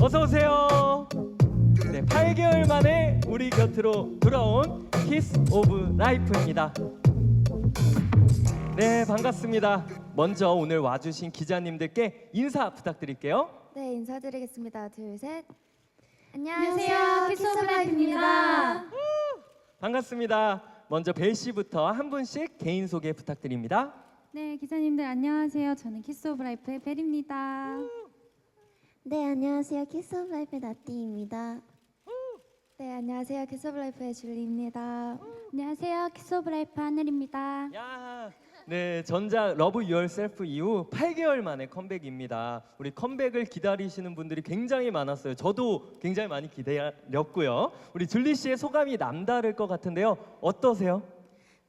어서 오세요. 네, 8개월 만에 우리 곁으로 돌아온 키스 오브 라이프입니다. 네, 반갑습니다. 먼저 오늘 와주신 기자님들께 인사 부탁드릴게요. 네, 인사드리겠습니다. 둘, 셋. 안녕하세요, 키스 오브 라이프입니다. 반갑습니다. 먼저 벨 씨부터 한 분씩 개인 소개 부탁드립니다. 네, 기자님들 안녕하세요. 저는 키스 오브 라이프의 벨입니다. 네, 안녕하세요. 키스 오브 라이프의 나띠입니다. 네, 안녕하세요. 키스 오브 라이프의 줄리입니다. 안녕하세요, 키스 오브 라이프 하늘입니다. 야, 네 전작 러브 유얼셀프 이후 8개월 만에 컴백입니다. 우리 컴백을 기다리시는 분들이 굉장히 많았어요. 저도 굉장히 많이 기다렸고요. 우리 줄리 씨의 소감이 남다를 것 같은데요. 어떠세요?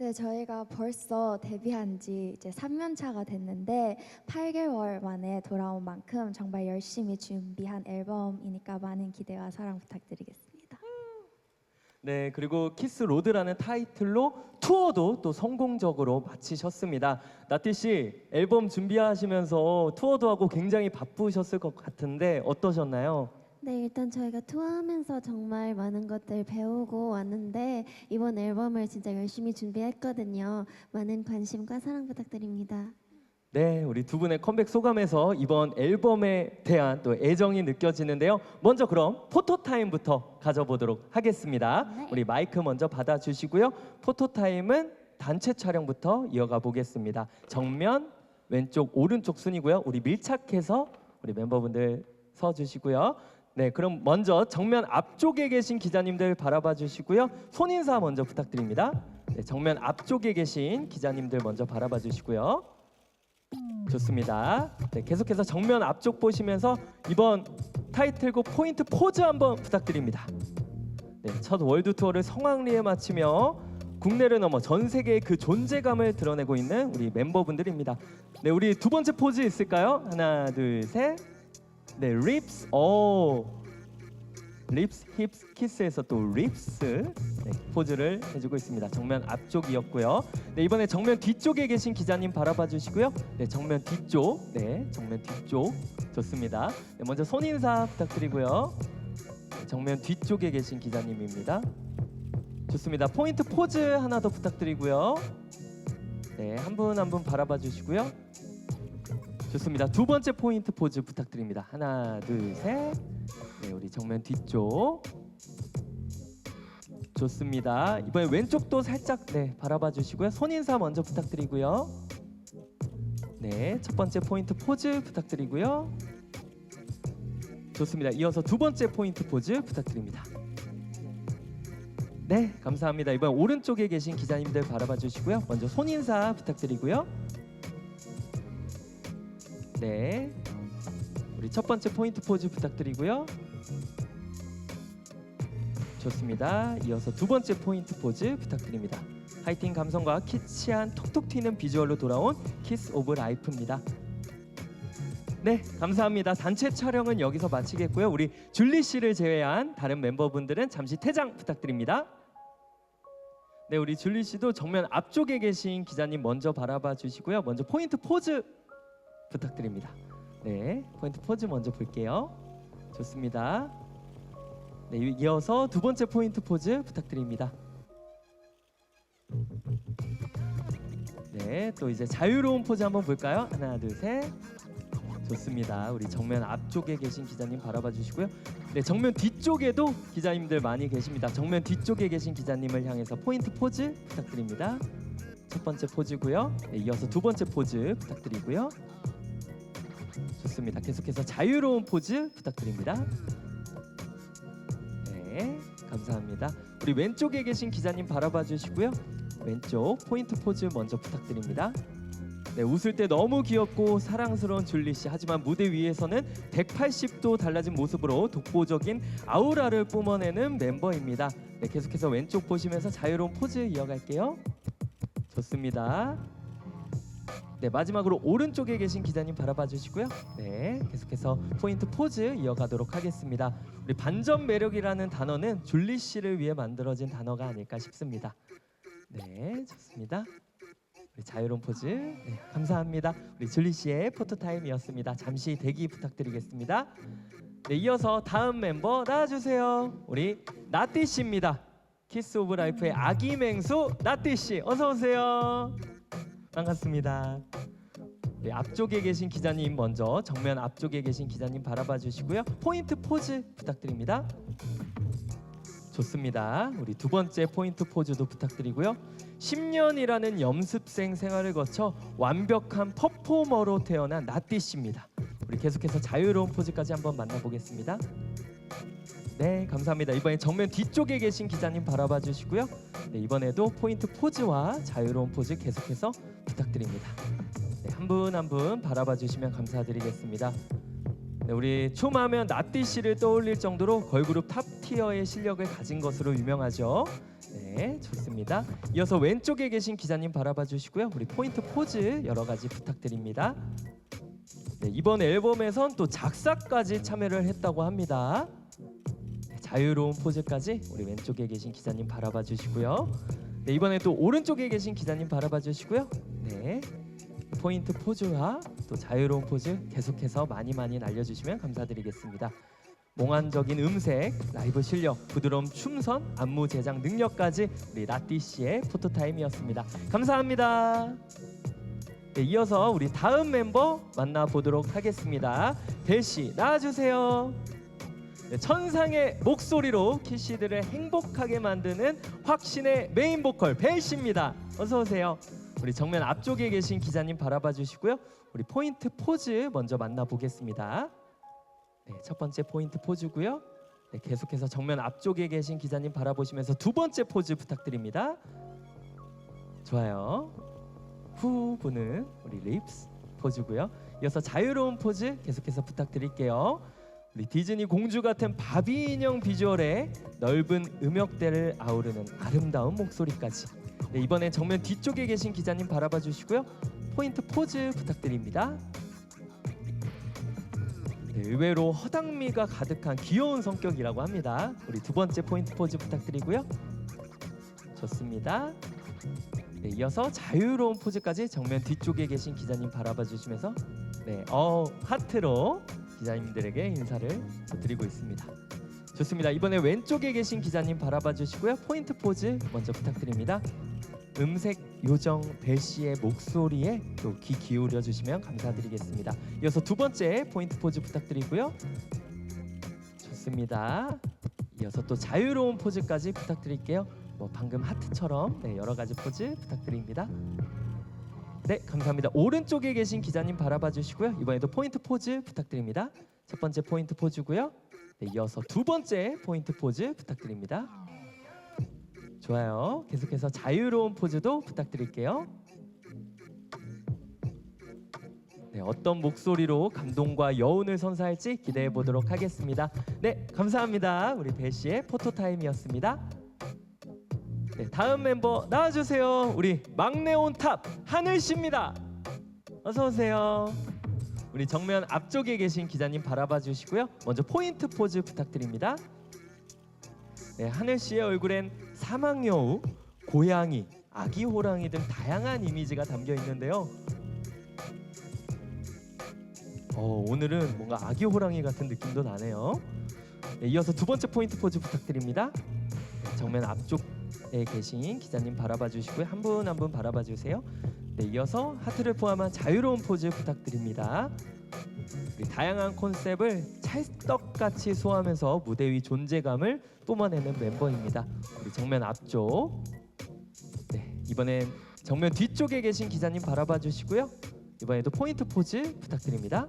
네, 저희가 벌써 데뷔한 지 이제 3년 차가 됐는데 8개월 만에 돌아온 만큼 정말 열심히 준비한 앨범이니까 많은 기대와 사랑 부탁드리겠습니다. 네, 그리고 키스 로드라는 타이틀로 투어도 또 성공적으로 마치셨습니다. 나티 씨 앨범 준비하시면서 투어도 하고 굉장히 바쁘셨을 것 같은데 어떠셨나요? 네, 일단 저희가 투어하면서 정말 많은 것들 배우고 왔는데 이번 앨범을 진짜 열심히 준비했거든요. 많은 관심과 사랑 부탁드립니다. 네, 우리 두 분의 컴백 소감에서 이번 앨범에 대한 또 애정이 느껴지는데요. 먼저 그럼 포토 타임부터 가져보도록 하겠습니다. 네. 우리 마이크 먼저 받아주시고요. 포토 타임은 단체 촬영부터 이어가 보겠습니다. 정면, 왼쪽, 오른쪽 순이고요. 우리 밀착해서 우리 멤버분들 서 주시고요. 네, 그럼 먼저 정면 앞쪽에 계신 기자님들 바라봐 주시고요. 손 인사 먼저 부탁드립니다. 네, 정면 앞쪽에 계신 기자님들 먼저 바라봐 주시고요. 좋습니다. 네, 계속해서 정면 앞쪽 보시면서 이번 타이틀곡 포인트 포즈 한번 부탁드립니다. 네, 첫 월드 투어를 성황리에 마치며 국내를 넘어 전 세계의 그 존재감을 드러내고 있는 우리 멤버분들입니다. 네, 우리 두 번째 포즈 있을까요? 하나, 둘, 셋. 네, 립스. 오. 립스, 힙스, 키스에서 또 립스 네, 포즈를 해주고 있습니다. 정면 앞쪽이었고요. 네, 이번에 정면 뒤쪽에 계신 기자님 바라봐 주시고요. 네, 정면 뒤쪽. 네, 정면 뒤쪽. 좋습니다. 네, 먼저 손 인사 부탁드리고요. 네, 정면 뒤쪽에 계신 기자님입니다. 좋습니다. 포인트 포즈 하나 더 부탁드리고요. 네, 한 분 한 분 바라봐 주시고요. 좋습니다. 두 번째 포인트 포즈 부탁드립니다. 하나, 둘, 셋. 네, 우리 정면 뒤쪽. 좋습니다. 이번에 왼쪽도 살짝 네 바라봐 주시고요. 손 인사 먼저 부탁드리고요. 네, 첫 번째 포인트 포즈 부탁드리고요. 좋습니다. 이어서 두 번째 포인트 포즈 부탁드립니다. 네, 감사합니다. 이번 오른쪽에 계신 기자님들 바라봐 주시고요. 먼저 손 인사 부탁드리고요. 네, 우리 첫 번째 포인트 포즈 부탁드리고요. 좋습니다. 이어서 두 번째 포인트 포즈 부탁드립니다. 하이틴 감성과 키치한 톡톡 튀는 비주얼로 돌아온 키스 오브 라이프입니다. 네, 감사합니다. 단체 촬영은 여기서 마치겠고요. 우리 줄리 씨를 제외한 다른 멤버분들은 잠시 퇴장 부탁드립니다. 네, 우리 줄리 씨도 정면 앞쪽에 계신 기자님 먼저 바라봐 주시고요. 먼저 포인트 포즈 부탁드립니다. 네, 포인트 포즈 먼저 볼게요. 좋습니다. 네, 이어서 두 번째 포인트 포즈 부탁드립니다. 네, 또 이제 자유로운 포즈 한번 볼까요? 하나, 둘, 셋. 좋습니다. 우리 정면 앞쪽에 계신 기자님 바라봐 주시고요. 네, 정면 뒤쪽에도 기자님들 많이 계십니다. 정면 뒤쪽에 계신 기자님을 향해서 포인트 포즈 부탁드립니다. 첫 번째 포즈고요. 네, 이어서 두 번째 포즈 부탁드리고요. 좋습니다. 계속해서 자유로운 포즈 부탁드립니다. 네, 감사합니다. 우리 왼쪽에 계신 기자님 바라봐 주시고요. 왼쪽 포인트 포즈 먼저 부탁드립니다. 네, 웃을 때 너무 귀엽고 사랑스러운 줄리 씨. 하지만 무대 위에서는 180도 달라진 모습으로 독보적인 아우라를 뿜어내는 멤버입니다. 네, 계속해서 왼쪽 보시면서 자유로운 포즈 이어갈게요. 좋습니다. 네, 마지막으로 오른쪽에 계신 기자님 바라봐 주시고요. 네, 계속해서 포인트 포즈 이어가도록 하겠습니다. 우리 반전 매력이라는 단어는 줄리 씨를 위해 만들어진 단어가 아닐까 싶습니다. 네, 좋습니다. 우리 자유로운 포즈 네, 감사합니다. 우리 줄리 씨의 포토 타임이었습니다. 잠시 대기 부탁드리겠습니다. 네, 이어서 다음 멤버 나와주세요. 우리 나띠 씨입니다. 키스 오브 라이프의 아기 맹수 나띠 씨, 어서 오세요. 반갑습니다. 네, 앞쪽에 계신 기자님 먼저 정면 앞쪽에 계신 기자님 바라봐 주시고요. 포인트 포즈 부탁드립니다. 좋습니다. 우리 두 번째 포인트 포즈도 부탁드리고요. 10년이라는 연습생 생활을 거쳐 완벽한 퍼포머로 태어난 나띠 씨입니다. 우리 계속해서 자유로운 포즈까지 한번 만나보겠습니다. 네, 감사합니다. 이번에 정면 뒤쪽에 계신 기자님 바라봐 주시고요. 네, 이번에도 포인트 포즈와 자유로운 포즈 계속해서 부탁드립니다. 네, 한분 한 분 바라봐 주시면 감사드리겠습니다. 네, 우리 춤하면 나띠 씨를 떠올릴 정도로 걸그룹 탑 티어의 실력을 가진 것으로 유명하죠. 네, 좋습니다. 이어서 왼쪽에 계신 기자님 바라봐 주시고요. 우리 포인트 포즈 여러 가지 부탁드립니다. 네, 이번 앨범에선 또 작사까지 참여를 했다고 합니다. 네, 자유로운 포즈까지 우리 왼쪽에 계신 기자님 바라봐 주시고요. 네, 이번에 또 오른쪽에 계신 기자님 바라봐 주시고요. 네. 포인트 포즈와 또 자유로운 포즈 계속해서 많이 많이 날려주시면 감사드리겠습니다. 몽환적인 음색, 라이브 실력, 부드러운 춤선, 안무 제작 능력까지 우리 라띠 씨의 포토타임이었습니다. 감사합니다. 네, 이어서 우리 다음 멤버 만나보도록 하겠습니다. 벨씨 나와주세요. 네, 천상의 목소리로 키씨들을 행복하게 만드는 확신의 메인 보컬 벨씨입니다. 어서 오세요. 우리 정면 앞쪽에 계신 기자님 바라봐 주시고요. 우리 포인트 포즈 먼저 만나보겠습니다. 네, 첫 번째 포인트 포즈고요. 네, 계속해서 정면 앞쪽에 계신 기자님 바라보시면서 두 번째 포즈 부탁드립니다. 좋아요. 후 부는 우리 립스 포즈고요. 이어서 자유로운 포즈 계속해서 부탁드릴게요. 디즈니 공주 같은 바비 인형 비주얼에 넓은 음역대를 아우르는 아름다운 목소리까지. 네, 이번엔 정면 뒤쪽에 계신 기자님 바라봐 주시고요. 포인트 포즈 부탁드립니다. 네, 의외로 허당미가 가득한 귀여운 성격이라고 합니다. 우리 두 번째 포인트 포즈 부탁드리고요. 좋습니다. 네, 이어서 자유로운 포즈까지 정면 뒤쪽에 계신 기자님 바라봐 주시면서 네, 어 하트로 기자님들에게 인사를 드리고 있습니다. 좋습니다. 이번에 왼쪽에 계신 기자님 바라봐 주시고요. 포인트 포즈 먼저 부탁드립니다. 음색 요정 벨 씨의 목소리에 또 귀 기울여 주시면 감사드리겠습니다. 이어서 두 번째 포인트 포즈 부탁드리고요. 좋습니다. 이어서 또 자유로운 포즈까지 부탁드릴게요. 뭐 방금 하트처럼 네, 여러 가지 포즈 부탁드립니다. 네, 감사합니다. 오른쪽에 계신 기자님 바라봐 주시고요. 이번에도 포인트 포즈 부탁드립니다. 첫 번째 포인트 포즈고요. 네, 이어서 두 번째 포인트 포즈 부탁드립니다. 좋아요. 계속해서 자유로운 포즈도 부탁드릴게요. 네, 어떤 목소리로 감동과 여운을 선사할지 기대해 보도록 하겠습니다. 네, 감사합니다. 우리 배 씨의 포토 타임이었습니다. 네, 다음 멤버 나와주세요. 우리 막내 온탑 하늘 씨입니다. 어서 오세요. 우리 정면 앞쪽에 계신 기자님 바라봐 주시고요. 먼저 포인트 포즈 부탁드립니다. 네, 하늘 씨의 얼굴엔 사막여우, 고양이, 아기 호랑이 등 다양한 이미지가 담겨 있는데요. 어, 오늘은 뭔가 아기 호랑이 같은 느낌도 나네요. 네, 이어서 두 번째 포인트 포즈 부탁드립니다. 네, 정면 앞쪽에 계신 기자님 바라봐 주시고요. 한 분 한 분 바라봐 주세요. 네, 이어서 하트를 포함한 자유로운 포즈 부탁드립니다. 우리 다양한 컨셉을 찰떡같이 소화하면서 무대 위 존재감을 뿜어내는 멤버입니다. 우리 정면 앞쪽. 네, 이번엔 정면 뒤쪽에 계신 기자님 바라봐 주시고요. 이번에도 포인트 포즈 부탁드립니다.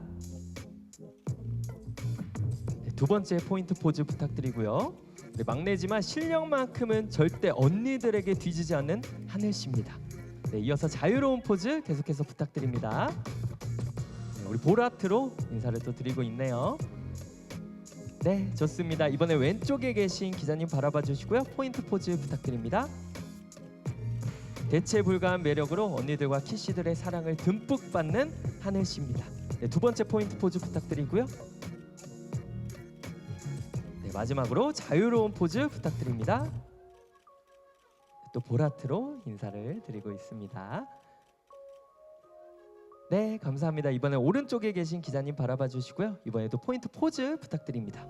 네, 두 번째 포인트 포즈 부탁드리고요. 네, 막내지만 실력만큼은 절대 언니들에게 뒤지지 않는 하늘 씨입니다. 네, 이어서 자유로운 포즈 계속해서 부탁드립니다. 네, 우리 보라트로 인사를 또 드리고 있네요. 네, 좋습니다. 이번에 왼쪽에 계신 기자님 바라봐 주시고요. 포인트 포즈 부탁드립니다. 대체 불가한 매력으로 언니들과 키씨들의 사랑을 듬뿍 받는 하늘 씨입니다. 네, 두 번째 포인트 포즈 부탁드리고요. 네, 마지막으로 자유로운 포즈 부탁드립니다. 또 보라트로 인사를 드리고 있습니다. 네, 감사합니다. 이번에 오른쪽에 계신 기자님 바라봐 주시고요. 이번에도 포인트 포즈 부탁드립니다.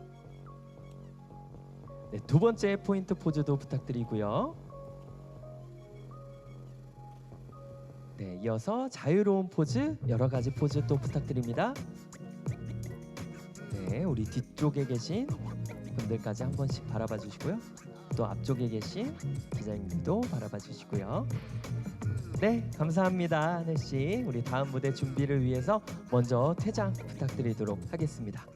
네, 두 번째 포인트 포즈도 부탁드리고요. 네, 이어서 자유로운 포즈 여러 가지 포즈 또 부탁드립니다. 네, 우리 뒤쪽에 계신 분들까지 한 번씩 바라봐 주시고요. 또 앞쪽에 계신 기자님들도 바라봐 주시고요. 네, 감사합니다, 하늘 씨. 우리 다음 무대 준비를 위해서 먼저 퇴장 부탁드리도록 하겠습니다.